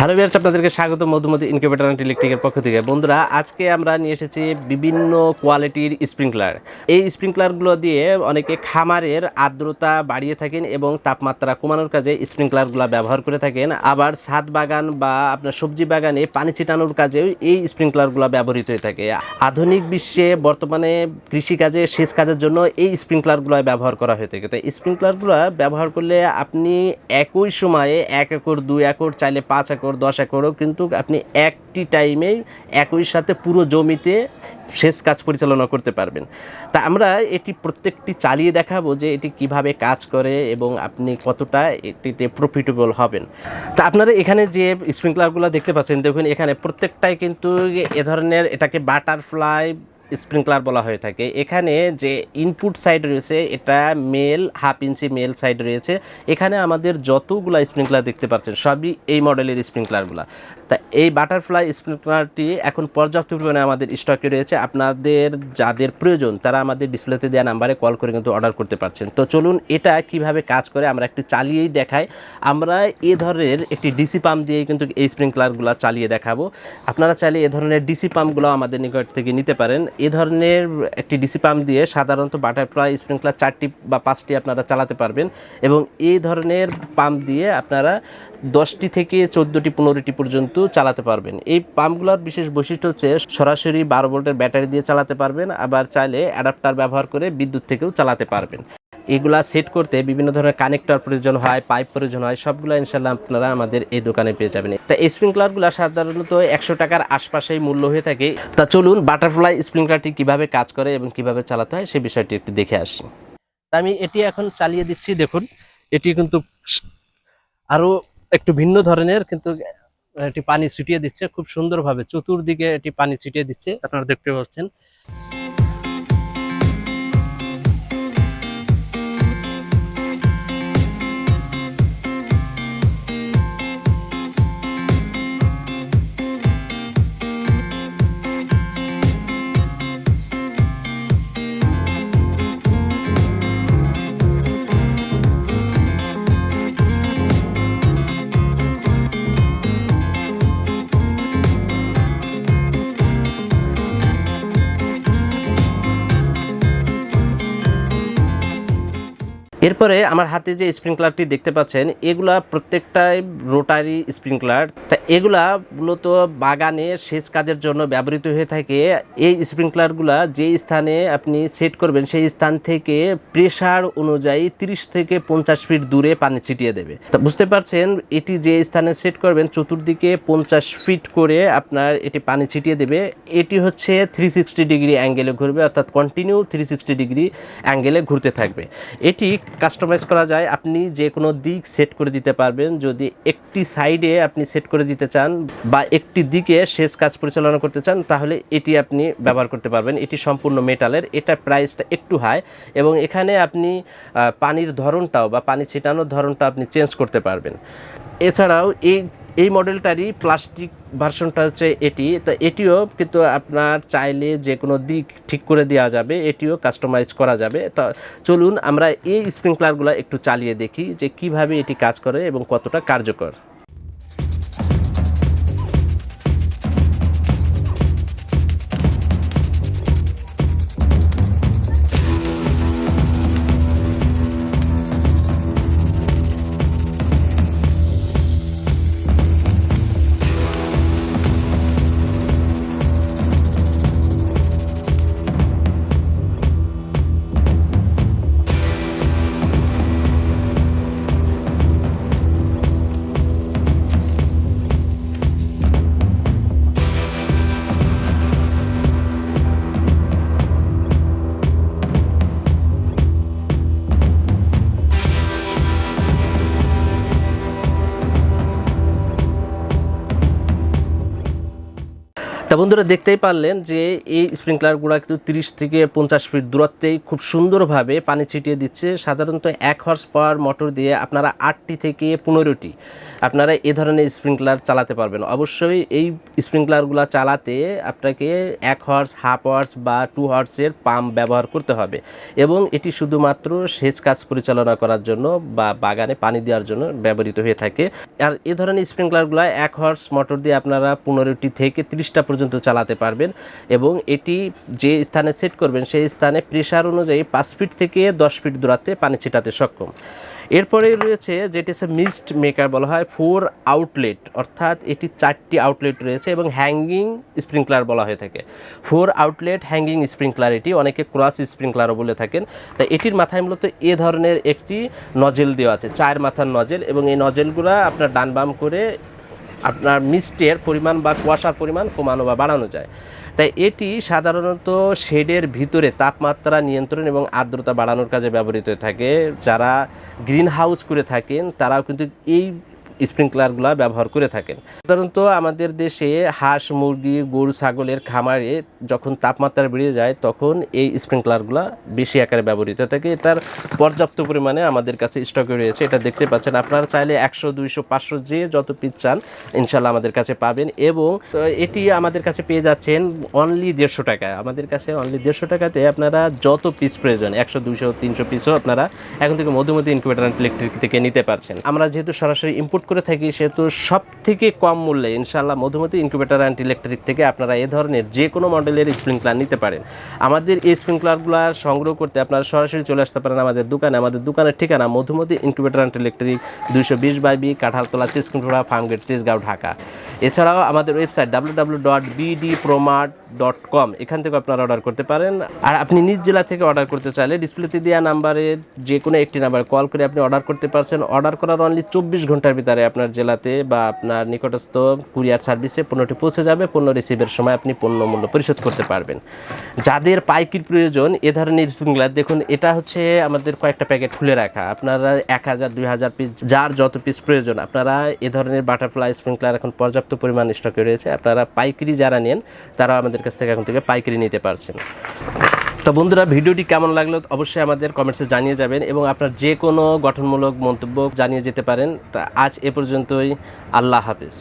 Hello বিয়ার্স আপনাদেরকে স্বাগত। Madhumati incubator and ইলেকট্রিকের পক্ষ থেকে। বন্ধুরা, আজকে আমরা নিয়ে এসেছি বিভিন্ন কোয়ালিটির স্প্রিংকলার এই স্প্রিংকলারগুলো দিয়ে অনেকে খামারের আর্দ্রতা বাড়িয়ে থাকেন এবং তাপমাত্রা কমানোর কাজে স্প্রিংকলারগুলো ব্যবহার করে থাকেন। আবার ছাদ বাগান বা আপনার সবজি বাগানে পানি ছিটানোর কাজেও এই স্প্রিংকলারগুলো ব্যবহৃত হয়ে থাকে। আধুনিক বিশ্বে বর্তমানে কৃষিকাজে সেচ কাজের জন্য এই স্প্রিংকলারগুলো ব্যবহার করা হয়ে থাকে। তো স্প্রিংকলারগুলো ব্যবহার করলে আপনি একই সময়ে এক একর, দুই একর, চাইলে পাঁচ একর দশ একরও, কিন্তু আপনি একটি টাইমেই একই সাথে পুরো জমিতে সেচ কাজ পরিচালনা করতে পারবেন। তা আমরা এটি প্রত্যেকটি চালিয়ে দেখাবো যে এটি কীভাবে কাজ করে এবং আপনি কতটা এটিতে প্রফিটেবল হবেন। তা আপনারা এখানে যে স্প্রিংকলারগুলো দেখতে পাচ্ছেন, দেখুন এখানে প্রত্যেকটাই কিন্তু এ ধরনের এটাকে বাটারফ্লাই স্প্রিংকলার বলা হয়ে থাকে। এখানে যে ইনপুট সাইড রয়েছে, এটা male half inch male side রয়েছে। এখানে আমাদের যতগুলা স্প্রিংকলার দেখতে পাচ্ছেন, সবই এই মডেলের স্প্রিংকলারগুলো। তা এই বাটারফ্লাই স্প্রিংকলারটি এখন পর্যাপ্ত পরিমাণে আমাদের স্টকে রয়েছে। আপনাদের যাদের প্রয়োজন, তারা আমাদের ডিসপ্লেতে দেওয়া নাম্বারে কল করে কিন্তু অর্ডার করতে পারছেন। তো চলুন এটা কীভাবে কাজ করে, আমরা একটু চালিয়েই দেখাই। আমরা এ ধরনের একটি ডিসি পাম্প দিয়ে কিন্তু এই স্প্রিংকলারগুলো চালিয়ে দেখাবো। আপনারা চাইলে এ ধরনের ডিসি পাম্পগুলো আমাদের নিকট থেকে নিতে পারেন। এ ধরনের একটি ডিসি পাম্প দিয়ে সাধারণত বাটারফ্লাই, স্প্রিংকলার চারটি বা পাঁচটি আপনারা চালাতে পারবেন এবং এই ধরনের পাম্প দিয়ে আপনারা দশটি থেকে চোদ্দোটি, পনেরোটি পর্যন্ত চালাতে পারবেন। এই পাম্পগুলোর বিশেষ বৈশিষ্ট্য হচ্ছে সরাসরি বারো ভোল্টের ব্যাটারি দিয়ে চালাতে পারবেন, আবার চাইলে অ্যাডাপ্টার ব্যবহার করে বিদ্যুৎ থেকেও চালাতে পারবেন। এগুলা সেট করতে বিভিন্ন ধরনের কানেক্টর প্রয়োজন হয় পাইপ প্রয়োজন হয়, সবগুলো ইনশাল্লাহ আপনারা আমাদের এই দোকানে পেয়ে যাবেন। তা স্প্রিংকলারগুলো সাধারণত একশো টাকার আশপাশেই মূল্য হয়ে থাকে। তা চলুন বাটারফ্লাই স্প্রিংকলারটি কীভাবে কাজ করে এবং কীভাবে চালাতে হয় সেই বিষয়টি একটু দেখে আসি। আমি এটি এখন চালিয়ে দিচ্ছি, দেখুন। এটি কিন্তু আরও একটু ভিন্ন ধরনের, কিন্তু এটি পানি ছিটিয়ে দিচ্ছে, খুব সুন্দরভাবে। চতুর্দিকে এটি পানি ছিটিয়ে দিচ্ছে, আপনারা দেখতে পাচ্ছেন। এরপরে আমার হাতে যে স্প্রিংকলারটি দেখতে পাচ্ছেন, এগুলা প্রত্যেকটাই রোটারি স্প্রিংকলার। তা এগুলা মূলত বাগানে সেচ কাজের জন্য ব্যবহৃত হয়ে থাকে। এই স্প্রিংকলারগুলা যে স্থানে আপনি সেট করবেন, সেই স্থান থেকে প্রেসার অনুযায়ী 30 থেকে পঞ্চাশ ফিট দূরে পানি ছিটিয়ে দেবে। তা বুঝতে পারছেন, এটি যে স্থানে সেট করবেন, চতুর্দিকে পঞ্চাশ ফিট করে আপনার এটি পানি ছিটিয়ে দেবে। এটি হচ্ছে থ্রি সিক্সটি ডিগ্রি অ্যাঙ্গেলে ঘুরবে, অর্থাৎ কন্টিনিউ থ্রি সিক্সটি ডিগ্রি অ্যাঙ্গেলে ঘুরতে থাকবে। এটি কাস্টমাইজ করা যায়, আপনি যে কোনো দিক সেট করে দিতে পারবেন। যদি একটি সাইডে আপনি সেট করে দিতে চান বা একটি দিকে শেষ কাজ পরিচালনা করতে চান, তাহলে এটি আপনি ব্যবহার করতে পারবেন। এটি সম্পূর্ণ মেটালের এটা প্রাইসটা একটু হাই এবং এখানে আপনি পানির ধরনটাও বা পানি ছিটানোর ধরনটা আপনি চেঞ্জ করতে পারবেন। এছাড়াও এই এই মডেলটারই প্লাস্টিক ভার্সনটা হচ্ছে এটি। তো এটিও কিন্তু আপনার চাইলে যে কোনো দিক ঠিক করে দেওয়া যাবে, এটিও কাস্টমাইজ করা যাবে। তো চলুন আমরা এই স্প্রিংকলারগুলো একটু চালিয়ে দেখি যে কীভাবে এটি কাজ করে এবং কতটা কার্যকর। বন্ধুরা দেখতেই পারলেন যে এই স্প্রিংকলারগুলো কিন্তু তিরিশ থেকে পঞ্চাশ ফিট দূরত্বেই খুব সুন্দরভাবে পানি ছিটিয়ে দিচ্ছে। সাধারণত এক হর্স পাওয়ার মোটর দিয়ে আপনারা আটটি থেকে পনেরোটি আপনারা এ ধরনের স্প্রিংকলার চালাতে পারবেন। অবশ্যই এই স্প্রিংকলারগুলো চালাতে আপনাকে এক হর্স হাফ হর্স বা টু হর্সের পাম্প ব্যবহার করতে হবে এবং এটি শুধুমাত্র সেচ কাজ পরিচালনা করার জন্য বা বাগানে পানি দেওয়ার জন্য ব্যবহৃত হয়ে থাকে। আর এ ধরনের স্প্রিংকলারগুলো এক হর্স মোটর দিয়ে আপনারা পনেরোটি থেকে তিরিশটা পর্যন্ত চালাতে পারবেন এবং এটি যে স্থানে সেট করবেন সেই স্থানে প্রেশার অনুযায়ী পাঁচ ফিট থেকে দশ ফিট দূরত্বে পানি ছিটাতে সক্ষম। এরপরে রয়েছে যেটি হচ্ছে মিস্ট মেকার বলা হয় ফোর আউটলেট অর্থাৎ এটি চারটি আউটলেট রয়েছে এবং হ্যাঙ্গিং স্প্রিংকলার বলা হয়ে থাকে। ফোর আউটলেট হ্যাঙ্গিং স্প্রিংকলার এটি, অনেকে ক্রস স্প্রিংকলারও বলে থাকেন। তা এটির মাথায় মূলত এ ধরনের একটি নজেল দেওয়া আছে, চার মাথার নজেল এবং এই নজেলগুলো আপনার ডান বাম করে আপনার মিস্টের পরিমাণ বা কুয়াশার পরিমাণ কমানো বা বাড়ানো যায়। তাই এটি সাধারণত শেডের ভিতরে তাপমাত্রা নিয়ন্ত্রণ এবং আর্দ্রতা বাড়ানোর কাজে ব্যবহৃত থাকে। যারা গ্রিন হাউস করে থাকেন, তারাও কিন্তু এই স্প্রিংকলারগুলো ব্যবহার করে থাকেন। সাধারণত আমাদের দেশে হাঁস, মুরগি, গরু, ছাগলের খামারে যখন তাপমাত্রা বেড়ে যায়, তখন এই স্প্রিংকলারগুলো বেশি আকারে ব্যবহৃত থাকে। এটার পর্যাপ্ত পরিমাণে আমাদের কাছে স্টকে রয়েছে। এটা দেখতে পাচ্ছেন, আপনারা চাইলে একশো, দুইশো, পাঁচশো যে যত পিস চান ইনশাল্লাহ আমাদের কাছে পাবেন এবং এটি আমাদের কাছে পেয়ে যাচ্ছেন অনলি দেড়শো টাকা আমাদের কাছে অনলি দেড়শো টাকাতে আপনারা যত পিস প্রয়োজন, একশো, দুইশো, তিনশো পিসও আপনারা এখন থেকে মধ্যমধ্যে ইনকিউবেটার অ্যান্ড ইলেকট্রিক থেকে নিতে পারছেন। আমরা যেহেতু সরাসরি ইম্পোর্ট করে থাকি সেহেতু সব থেকে কম মূল্যে। ইনশাল্লাহ মধুমতি ইনকিউবেটার অ্যান্ড ইলেকট্রিক থেকে আপনারা এ ধরনের যে কোনো মডেলের স্প্রিংকলার নিতে পারেন। আমাদের এই স্প্রিংকলারগুলো সংগ্রহ করতে আপনারা সরাসরি চলে আসতে পারেন আমাদের দোকানে। আমাদের দোকানের ঠিকানা মধুমতি ইনকিউবেটার অ্যান্ড ইলেকট্রিক দুইশো বিশ বাই বি, কাঁঠালতলা তেজকুমটোড়া ফার্মগেট, তেজগাঁও, ঢাকা। এছাড়াও আমাদের website W W dot BD promart dot com এখান থেকে আপনারা অর্ডার করতে পারেন। আর আপনি নিজ জেলা থেকে অর্ডার করতে চাইলে ডিসপ্লেতে দেওয়া নাম্বারে যে কোনো একটি নাম্বার কল করে আপনি অর্ডার করতে পারছেন। অর্ডার করার অনলি চব্বিশ ঘণ্টার ভিতরে আপনার জেলাতে বা আপনার নিকটস্থ কুরিয়ার সার্ভিসে পণ্যটি পৌঁছে যাবে। পণ্য রিসিভের সময় আপনি পণ্য মূল্য পরিশোধ করতে পারবেন। যাদের পাইকির প্রয়োজন, এ ধরনের স্প্রিংলার দেখুন, এটা হচ্ছে আমাদের কয়েকটা প্যাকেট খুলে রাখা। আপনারা এক হাজার, দুই হাজার পিস যার যত পিস প্রয়োজন, আপনারা এ ধরনের বাটারফ্লাই স্প্রিংকলার এখন পর্যাপ্ত পরিমাণ স্টকে রয়েছে। আপনারা পাইকারি যারা নেন তারা আমাদের কাছ থেকে এখন থেকে পাইকারি নিতে পারছেন। তো বন্ধুরা, ভিডিওটি কেমন লাগল অবশ্যই আমাদের কমেন্টসে জানিয়ে যাবেন এবং আপনার যে কোনো গঠনমূলক মন্তব্য জানিয়ে যেতে পারেন। আজ এ পর্যন্তই। আল্লাহ হাফিজ।